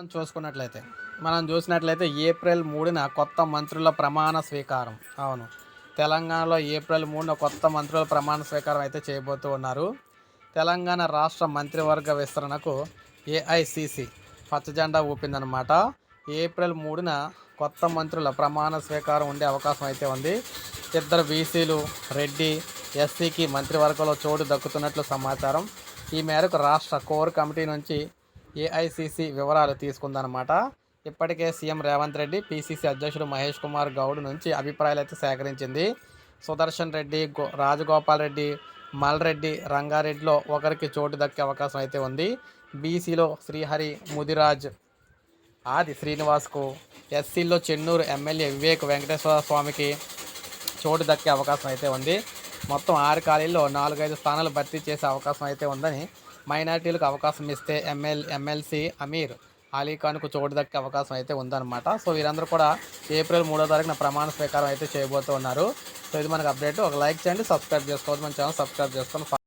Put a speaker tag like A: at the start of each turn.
A: మనం చూసుకున్నట్లయితే మనం చూసినట్లయితే ఏప్రిల్ మూడున కొత్త మంత్రుల ప్రమాణ స్వీకారం. అవును. తెలంగాణలో ఏప్రిల్ మూడున కొత్త మంత్రుల ప్రమాణ స్వీకారం అయితే చేయబోతూ ఉన్నారు. తెలంగాణ రాష్ట్ర మంత్రివర్గ విస్తరణకు ఏఐసిసి పచ్చజెండా ఊపిందనమాట ఏప్రిల్ మూడున కొత్త మంత్రుల ప్రమాణ స్వీకారం ఉండే అవకాశం అయితే ఉంది. ఇద్దరు బీసీలు రెడ్డి ఎస్సీకి మంత్రివర్గంలో చోటు దక్కుతున్నట్లు సమాచారం. ఈ మేరకు రాష్ట్ర కోర్ కమిటీ నుంచి ఏఐసిసి వివరాలు తీసుకుందనమాట ఇప్పటికే సీఎం రేవంత్ రెడ్డి పిసిసి అధ్యక్షుడు మహేష్ కుమార్ గౌడ్ నుంచి అభిప్రాయాలు అయితే సేకరించింది. సుదర్శన్ రెడ్డి గో రాజగోపాల్ రెడ్డి మల్రెడ్డి రంగారెడ్డిలో ఒకరికి చోటు దక్కే అవకాశం అయితే ఉంది. బీసీలో శ్రీహరి ముదిరాజ్ ఆది శ్రీనివాస్కు ఎస్సీలో చెన్నూరు ఎమ్మెల్యే వివేక్ వెంకటేశ్వర స్వామికి చోటు దక్కే అవకాశం అయితే ఉంది. మొత్తం ఆరు ఖాళీల్లో నాలుగైదు స్థానాలు భర్తీ చేసే అవకాశం అయితే ఉందని మైనార్టీలకు అవకాశం ఇస్తే ఎమ్మెల్ ఎమ్మెల్సీ అమీర్ అలీఖాన్కు చోటు దక్కే అవకాశం అయితే ఉందన్నమాట. సో వీరందరూ కూడా ఏప్రిల్ మూడో తారీఖున ప్రమాణ స్వీకారం అయితే చేయబోతున్నారు. సో ఇది మనకు అప్డేట్. ఒక లైక్ చేయండి సబ్స్క్రైబ్ చేసుకోవద్దు. మన ఛానల్ సబ్స్క్రైబ్ చేసుకొని